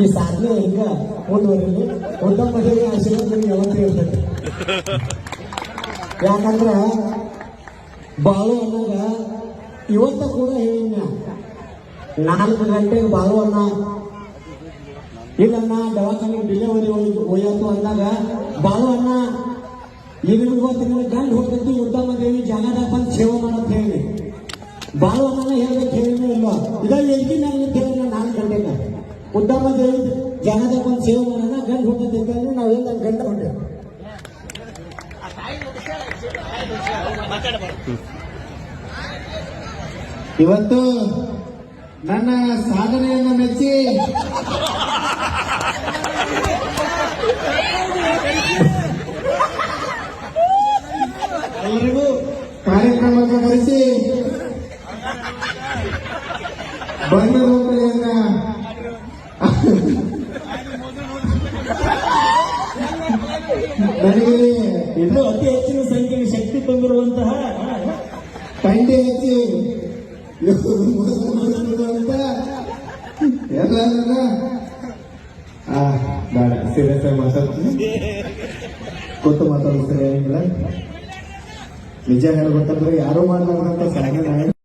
ಈ ಸಾಧನೆ ಹಿಂಗ? ಮುಂದುವರಿಲಿ ಉತ್ತಮ ಆಶೀರ್ವಾದ ನಿಮ್ಗೆ ಯಾವತ್ತೂ ಇರ್ತೈತಿ. ಯಾಕಂದ್ರ ಬಾಳು ಅನ್ನೋದ ಇವತ್ತ ಕೂಡ ಹೇಳಿನ ನಾಲ್ಕು ಗಂಟೆಗೆ ಬಾಳು ಅನ್ನ. ಇಲ್ಲಣ್ಣ ದವಾಖಾನೆಗೆ ಡಿಲಿವರಿ ಒಯ್ಯತ್ತು ಅಂದಾಗ ಬಾಳು ಅನ್ನ ಈಗ ಇವತ್ತು ಗಂಡು ಹೋಗ್ತಿದ್ದು ಉತ್ತಮ ದೇವಿ ಜಾಗದಾಗ ಬಂದು ಸೇವೆ ಮಾಡೋದು ಹೇಳಿ. ಬಾಳು ಅನ್ನ ಹೇಳ್ಬೇಕು ಹೇಳಿದ್ರು ಇಲ್ಲ ಇದಾಗಿ ಎಲ್ಲಿ ನಾನು ದೇವಿ ಜಾಗದಾಗ ಬಂದು ಸೇವೆ ಮಾಡೋಣ ಗಂಡು ಎಲ್ಲ ಗಂಡ ಹೊಂಟೇವೆ ಇವತ್ತು ನನ್ನ ಸಾಧನೆಯನ್ನು ಮೆಚ್ಚಿ ಎಲ್ಲರಿಗೂ ಕಾರ್ಯಕ್ರಮಕ್ಕೆ ಕರೆಸಿ ಬಣ್ಣ ನನಗೆ ಇದು ಅತಿ ಹೆಚ್ಚಿನ ಸಂಖ್ಯೆಗೆ ಶಕ್ತಿ ತಂದಿರುವಂತಹ ಪಂಡೆ ಹಚ್ಚಿ. ಅಂತ ಎಲ್ಲ ಬೇಡ ಸೀರಿಯಸ್ ಆಗಿ ಮಾತಾಡ್ತೀನಿ. ಕೂತು ಮಾತಾಡೋದು ಸರಿ ಏನಿಲ್ಲ. ನಿಜ ಹೇಳ್ಬೇಕಂದ್ರೆ ಯಾರು ಮಾಡಲಾರ್ದಂತ ಸಾಧನೆ